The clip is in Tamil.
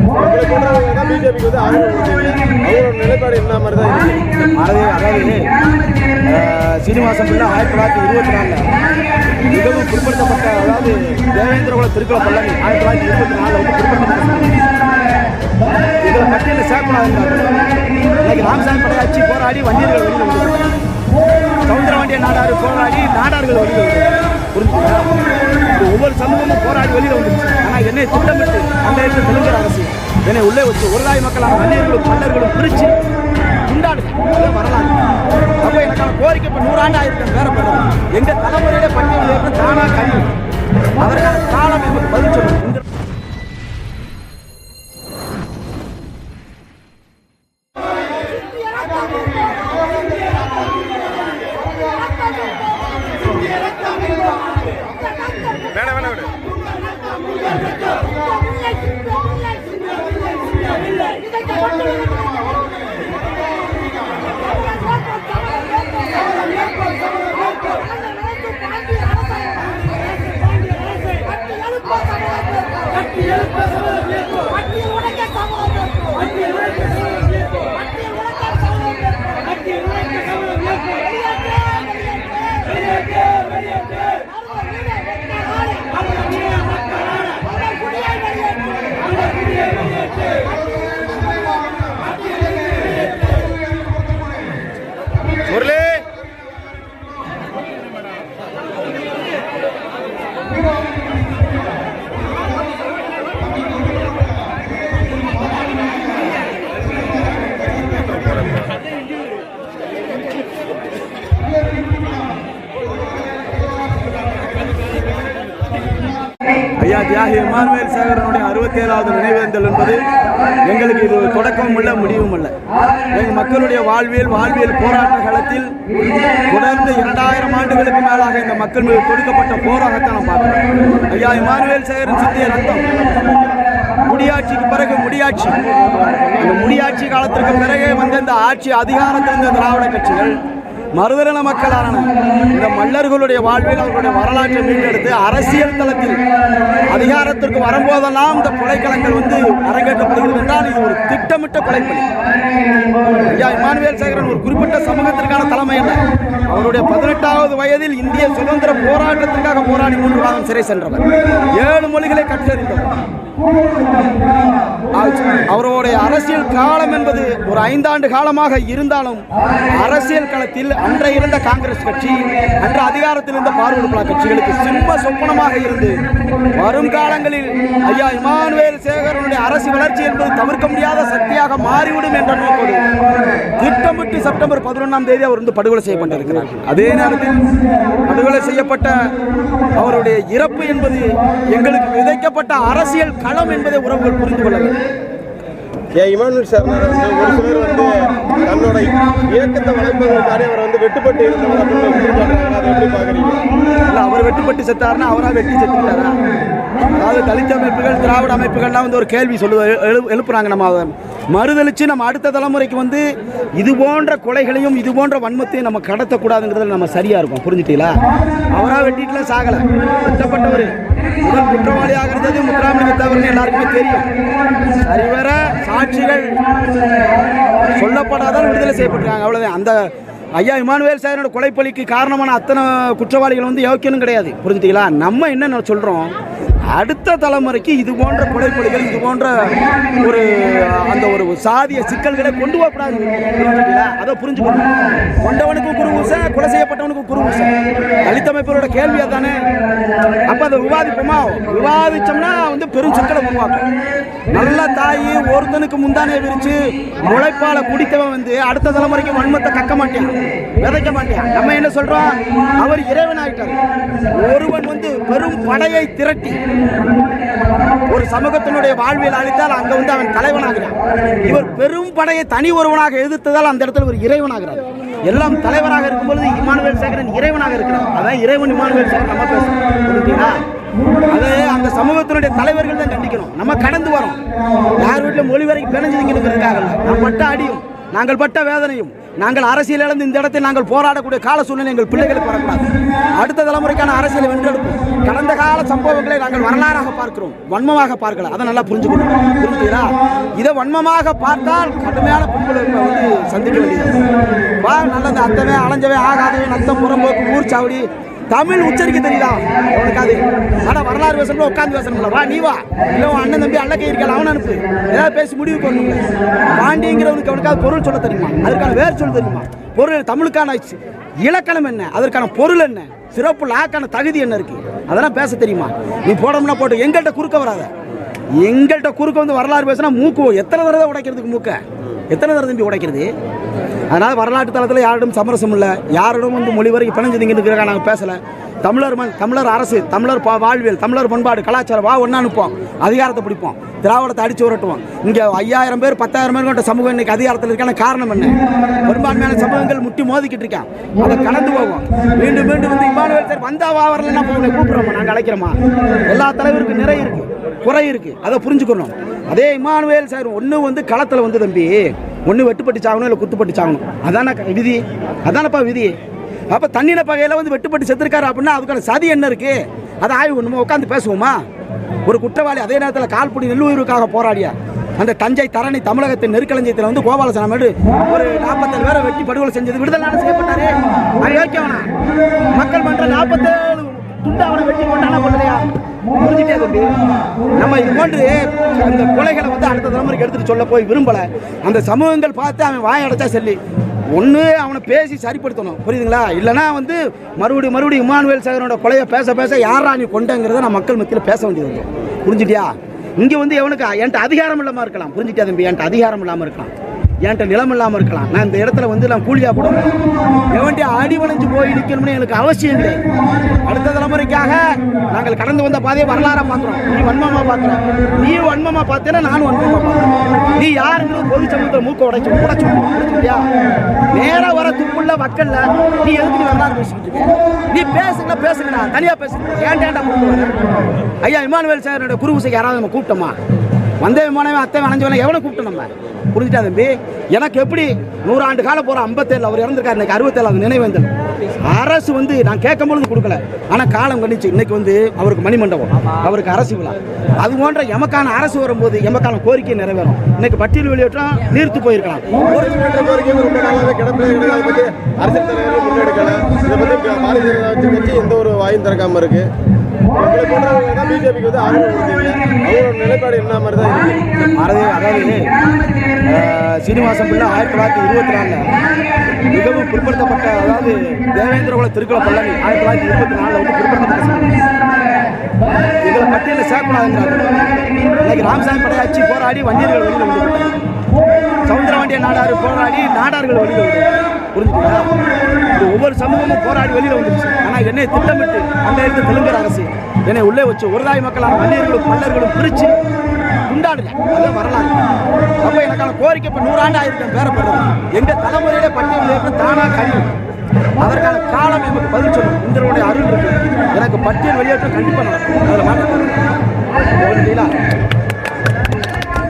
உங்களை போன்றவங்க தான் பிஜேபிக்கு வந்து ஆதரவு அவங்களோட நிலைப்பாடு என்ன மாதிரி தான் இருக்கு? அதாவது அதாவது சீனிவாசன் பிள்ளை ஆயிரத்தி தொள்ளாயிரத்தி இருபத்தி நாலில் மிகவும் பிற்படுத்தப்பட்ட அதாவது தேவேந்திரகுல திருக்குள பல்லவி ஆயிரத்தி தொள்ளாயிரத்தி இருபத்தி நாலில் வந்து பிற்படுத்தப்பட்ட இதில் பட்டியலில் சேர்க்கூடாது இன்னைக்கு ராமசாமி போராடி வண்டியர்கள் வெளியில் வந்து சவுந்தரவாண்டிய நாடாறு போராடி நாடார்கள் வெளியில் வந்து ஒவ்வொரு சமூகமும் போராடி வெளியில் வந்துருச்சு. ஆனால் என்னை திட்டமிட்டு அந்த இடத்துல தெலுங்கர் அரசு என்னை உள்ளே வச்சு ஒருதாய் மக்களான வன்னியர்களும் மன்னர்களும் பிரித்து உண்டாடுது வரலாறு. அப்போ எனக்கான கோரிக்கை இப்போ நூறாண்டு ஆயிரத்தி பேரப்படுறது எங்கள் தலைமுறையிலே பட்டியல் தானாக கழிவு அதற்கான காலம் எங்களுக்கு பதில் சொல்லணும் ஐயா தியாகி இமானுவேல் சேகரனுடைய அறுபத்தி ஏழாவது நினைவேந்தல் என்பது எங்களுக்கு இது தொடக்கமும் அல்ல முடிவும் இல்லை. எங்கள் மக்களுடைய வாழ்வியல் வாழ்வியல் போராட்ட காலத்தில் தொடர்ந்து இரண்டாயிரம் ஆண்டுகளுக்கு மேலாக இந்த மக்கள் மீது கொடுக்கப்பட்ட போராட்டத்தை நாம் பார்க்கிறோம். ஐயா இமானுவேல் சேகரன் சிந்திய ரத்தம். முடியாட்சிக்கு பிறகு முடியாட்சி. அந்த முடியாட்சி காலத்திற்கு பிறகே வந்த இந்த ஆட்சி அதிகாரத்தில் இருந்த திராவிட கட்சிகள் மறுதலின மக்களான இந்த மல்லர்களுடைய வாழ்வில் அவர்களுடைய வரலாற்றை மீட்டெடுத்து அரசியல் தளத்தில் அதிகாரத்திற்கு வரும்போதெல்லாம் இந்த கொலைக்களங்கள் வந்து அரங்கேற்றப்படுகிறது என்றால் இது ஒரு திட்டமிட்ட கொலைப்பணி. ஐயா இமானுவேல் சேகரன் ஒரு குறிப்பிட்ட சமூகத்திற்கான தலைமை அல்ல. அவருடைய பதினெட்டாவது வயதில் இந்திய சுதந்திர போராட்டத்திற்காக போராடி மூன்று மாதம் சிறை சென்றவர். ஏழு மொழிகளை கற்றறிந்தவர். அவருடைய அரசியல் காலம் என்பது ஒரு ஐந்தாண்டு காலமாக இருந்தாலும் அரசியல் களத்தில் அன்றைய இருந்த காங்கிரஸ் கட்சி அன்று அதிகாரத்தில் இருந்த பார்வர்டு கட்சிகளுக்கு சிம்ம சொப்பனமாக இருந்து வரும் காலங்களில் ஐயா இமானுவேல் சேகரனுடைய அரசு வளர்ச்சி என்பது தவிர்க்க முடியாத சக்தியாக மாறிவிடும் என்ற நோக்கோடு திட்டமிட்டு செப்டம்பர் பதினொன்றாம் தேதி அவர் வந்து படுகொலை செய்யப்பட்டிருக்கிறார். அதே நேரத்தில் படுகொலை செய்யப்பட்ட அவருடைய இறப்பு என்பது எங்களுக்கு விதைக்கப்பட்ட அரசியல் களம் என்பதை உறவுகள் புரிந்து கொள்ள ஏன் இமானுவேல் சார் ஒரு சிலர் வந்து தன்னோட இயக்கத்தை வளர்ப்பதற்காக அவர் வந்து வெட்டுப்பட்டு இருந்தவர் அப்படின்னு அதை எப்படி பார்க்குறீங்க? அவர் வெட்டுப்பட்டு செத்தாருன்னா அவராக வெட்டி செத்துட்டாரா அதாவது தலித் அமைப்புகள் திராவிட அமைப்புகள்லாம் வந்து ஒரு கேள்வி சொல்லு எழு எழுப்புறாங்க நம்ம அதை மறுதளிச்சு நம்ம அடுத்த தலைமுறைக்கு வந்து இது போன்ற கொலைகளையும் இது போன்ற வன்மத்தையும் நம்ம கடத்தக்கூடாதுங்கிறதுல நம்ம சரியா இருக்கும். புரிஞ்சுட்டீங்களா? அவராக வெட்டிட்டுலாம் சாகலை. வெட்டப்பட்டவர் முதல் குற்றவாளியாக இருந்தது முத்துராமலிங்க தவறுன்னு எல்லாருக்குமே தெரியும். சரிவர சாட்சிகள் சொல்லப்படாதான் விடுதலை செய்யப்பட்டிருக்காங்க. அவ்வளோதான் அந்த ஐயா இமானுவேல் சாரனோட கொலைப்பலிக்கு காரணமான அத்தனை குற்றவாளிகள் வந்து யோக்கியனும் கிடையாது. புரிஞ்சுட்டீங்களா? நம்ம என்ன சொல்கிறோம் அடுத்த தலைமுறைக்கு இது போன்ற கொலைப்பலிகள் இது போன்ற ஒரு அந்த ஒரு சாதிய சிக்கல்களை கொண்டு வரக்கூடாது அதை புரிஞ்சுக்கணும். கொண்டவனுக்கும் குருவூசை கொலை செய்யப்பட்டவனுக்கும் குருவூசை ஊச தலித் அமைப்பரோட கேள்வி அதானே? அப்போ அதை விவாதிப்போமா? விவாதிச்சோம்னா வந்து பெரும் சிக்கலை உருவாக்கும். தா தாய் ஒருத்தனுக்கு முந்தானே விரிச்சு முளைப்பால குடித்தவன் வந்து அடுத்த தலைமுறைக்கு வன்மத்தை கக்க மாட்டேன் விதைக்க மாட்டேன். நம்ம என்ன சொல்றோம்? அவர் இறைவன் ஆயிட்டார். ஒருவன் வந்து பெரும் படையை திரட்டி ஒரு சமூகத்தினுடைய வாழ்வியல் அளித்தால் அங்க வந்து அவன் தலைவனாகிறான். இவர் பெரும் படையை தனி ஒருவனாக எதிர்த்ததால் அந்த இடத்துல ஒரு இறைவனாகிறார். எல்லாம் தலைவராக இருக்கும் பொழுது இமானுவேல் சேகரன் இறைவனாக இருக்கிறார் அதான் இறைவன் இமானுவேல் சேகரன் நம்ம பேசுறோம். அது அந்த சமூகத்தினுடைய தலைவர்கள் தான் கண்டிக்கணும். நம்ம கடந்து வரோம். யார் வீட்டில் மொழி வரைக்கும் பிணைஞ்சு நம்ம பட்ட அடியும் நாங்கள் பட்ட வேதனையும் நாங்கள் அரசியல் இழந்து இந்த இடத்தில் நாங்கள் போராடக்கூடிய கால சூழ்நிலை எங்கள் பிள்ளைகளுக்கு வரக்கூடாது. அடுத்த தலைமுறைக்கான அரசியலை வென்றெடுப்போம். கடந்த கால சம்பவங்களை நாங்கள் வரலாறாக பார்க்கிறோம். வன்மமாக பார்க்கலாம். அதை நல்லா புரிஞ்சுக்கணும். புரிஞ்சுக்கிறா இதை வன்மமாக பார்த்தால் கடுமையான பின்புலத்தை வந்து சந்திக்க வேண்டியது. வா நல்லது. அத்தவே அலைஞ்சவே ஆகாதவே நத்தம் புறம்போக்கு ஊர் சாவடி தமிழ் உச்சரிக்க தெரியுதா? உனக்கு அது. ஆனா வரலாறு பேசணும் உட்காந்து பேசணும்ல வா நீ வா. இல்ல உன் அண்ணன் தம்பி அல்ல கை இருக்கல அவன் அனுப்பு. ஏதாவது பேசி முடிவு பண்ணுங்க பாண்டிங்கிறவனுக்கு அவனுக்காவது பொருள் சொல்ல தெரியுமா? அதற்கான வேறு சொல்ல தெரியுமா? பொருள் தமிழுக்கான இலக்கணம் என்ன? அதற்கான பொருள் என்ன? சிறப்பு லாக்கான தகுதி என்ன இருக்கு? அதெல்லாம் பேச தெரியுமா? நீ போடணும்னா போட்டு எங்கள்கிட்ட குறுக்க வராத. எங்கள்கிட்ட குறுக்க வந்து வரலாறு பேசினா மூக்கு எத்தனை தடவை உடைக்கிறதுக்கு மூக்க? எத்தனை தடவை தம்பி உடைக்கிறது? அதனால் வரலாற்று தளத்தில் யாரிடம் சமரசம் இல்லை. யாரிடம் வந்து மொழி வரைக்கும் பிணைஞ்சதுங்கிறதுக்காக நாங்கள் பேசலை. தமிழர் மண் தமிழர் அரசு தமிழர் பா வாழ்வியல் தமிழர் பண்பாடு கலாச்சாரம் வா ஒன்றா அனுப்போம் அதிகாரத்தை பிடிப்போம். திராவிடத்தை அடித்து உரட்டுவோம் இங்கே ஐயாயிரம் பேர் பத்தாயிரம் பேர் கொண்ட சமூகம் இன்னைக்கு அதிகாரத்தில் இருக்கான காரணம் என்ன? பெரும்பான்மையான சமூகங்கள் முட்டி மோதிக்கிட்டு இருக்கான் அதை கடந்து போவோம். மீண்டும் மீண்டும் வந்து இமானுவேல் சார் வந்தா வா என்ன உங்களை கூப்பிட்றோமா? நாங்கள் அழைக்கிறோமா? எல்லா தலைவருக்கும் நிறை இருக்குது குறை இருக்குது அதை புரிஞ்சுக்கணும். அதே இமானுவேல் சார் ஒன்று வந்து களத்தில் வந்து தம்பி ஒன்று வெட்டுப்பட்டு சாகணும் இல்லை குத்துப்பட்டு சாகணும். அதான விதி. அதானப்பா விதி. அப்போ தண்ணின பகையில் வந்து வெட்டுப்பட்டு செத்துருக்காரு அப்படின்னா அதுக்கான சதி என்ன இருக்குது அதை ஆய்வு பண்ணுமா? உட்காந்து பேசுவோமா? ஒரு குற்றவாளி அதே நேரத்தில் கால்புடி நெல்லுயிருக்காக போராடியா? அந்த தஞ்சை தரணி தமிழகத்தின் நெருக்கலஞ்சியத்தில் வந்து கோபாலசாமி ஒரு நாற்பத்தேழு பேரை வெட்டி படுகொலை செஞ்சது. விடுதலை செய்யப்பட்டாரு அது யோக்கியவனா மக்கள் மன்ற நாற்பத்தேழு துண்டு அவனை வெட்டி கொண்டானா கொள்ளலையா புரிஞ்சுட்டே தம்பி. நம்ம இது போன்று அந்த கொலைகளை வந்து அடுத்த தலைமுறைக்கு எடுத்துட்டு சொல்ல போய் விரும்பல. அந்த சமூகங்கள் பார்த்து அவன் வாய் அடைச்சா சொல்லி ஒன்று அவனை பேசி சரிப்படுத்தணும். புரியுதுங்களா? இல்லைனா வந்து மறுபடியும் மறுபடியும் இமானுவேல் சேகரனோட கொலையை பேச பேச யாரா நீ கொண்டங்கிறத நான் மக்கள் மத்தியில் பேச வேண்டியது வந்து புரிஞ்சுட்டியா இங்கே வந்து எவனுக்கு என்கிட்ட அதிகாரம் இல்லாமல் இருக்கலாம். புரிஞ்சுட்டியா தம்பி? என்கிட்ட அதிகாரம் இல்லாமல் இருக்கலாம். என்கிட்ட நிலம் இல்லாமல் இருக்கலாம். நான் இந்த இடத்துல வந்து நான் கூலியாக கூட எவன்ட்டி அடி வளைஞ்சு போய் நிற்கணும்னு எனக்கு அவசியம் இல்லை. அடுத்த தலைமுறைக்காக நாங்கள் கடந்து வந்த பாதையை வரலாறாக பார்க்குறோம். நீ வன்மமாக பார்க்குறோம் நீ வன்மமாக பார்த்தேன்னா நானும் வன்மமாக பார்க்குறேன். நீ யாருங்கிறது பொது சமூகத்தில் மூக்க உடைச்சு உடைச்சு புரிஞ்சுக்கிட்டியா நேராக வர துப்புள்ள மக்கள்ல நீ எதுக்கு நீ வரலாறு பேசிக்கிட்டு இருக்க? நீ பேசுங்க பேசுங்கண்ணா தனியாக பேசுங்க. ஏன் ஏன்டா ஐயா இமானுவேல் சாரோட குருவுசைக்கு யாராவது நம்ம கூப்பிட்டோமா? வந்த விமானமே அத்தை அணைஞ்சவன எவனை கூப்பிட்டு நம்ம? புரிஞ்சுட்டா தம்பி? எனக்கு எப்படி நூறாண்டு காலம் போகிற ஐம்பத்தேழு அவர் இறந்துருக்காரு இன்னைக்கு அறுபத்தேழாவது நினைவேந்தல் அரசு வந்து நான் கேட்கும் பொழுது கொடுக்கல. ஆனால் காலம் கணிச்சு இன்னைக்கு வந்து அவருக்கு மணிமண்டபம் அவருக்கு அரசு விழா. அது போன்ற எமக்கான அரசு வரும்போது எமக்கான கோரிக்கை நிறைவேறும். இன்னைக்கு பட்டியல் வெளியேற்றம் நீர்த்து போயிருக்கலாம். கோரிக்கை எந்த ஒரு வாயும் திறக்காம இருக்கு. பிஜேபிக்கு வந்து ஆதரவு அவரோட நிலைப்பாடு என்ன மாதிரி தான் இருக்குது மறதி அதாவது சீனிவாசம் பிள்ளை ஆயிரத்தி தொள்ளாயிரத்தி இருபத்தி நாலில் மிகவும் பிற்படுத்தப்பட்ட அதாவது தேவேந்திரகுல திருக்குள பள்ளி ஆயிரத்தி தொள்ளாயிரத்தி இருபத்தி நாலில் வந்து பிற்படுத்தப்பட்ட சமூகம். எங்களை பட்டியலில் சேர்க்கக்கூடாதுங்கிறாங்க. இன்னைக்கு ராமசாமி படையாச்சி போராடி வன்னியர்கள் வெளியில் வந்து விட்டாங்க சவுந்தரவாண்டிய நாடார் போராடி நாடார்கள் வெளியில் வந்து புரிஞ்சுங்களா ஒவ்வொரு சமூகமும் போராடி வெளியில் வந்துருச்சு. ஆனால் என்னை திட்டமிட்டு அங்கே இருந்த தெலுங்கர் அரசு என்னை உள்ளே வச்சு ஒருதாய் மக்களான வன்னியர்களும் மல்லர்களும் பிரித்து குண்டாடுங்க. அதான் வரலாறு. அப்போ எனக்கான கோரிக்கை இப்போ நூறாண்டு ஆயிருக்கேன் பேரப்படுறது எங்கள் தலைமுறையிலே பட்டியல் ஏற்றம் தானாக கழிவு அதற்கான காலம் எனக்கு பதில் சொல்லும். இந்திரனுடைய அருள் இருக்கு. எனக்கு பட்டியல் வெளியேற்றம் கண்டிப்பாக நடக்கும். அதில் மாற்றம் இல்லை.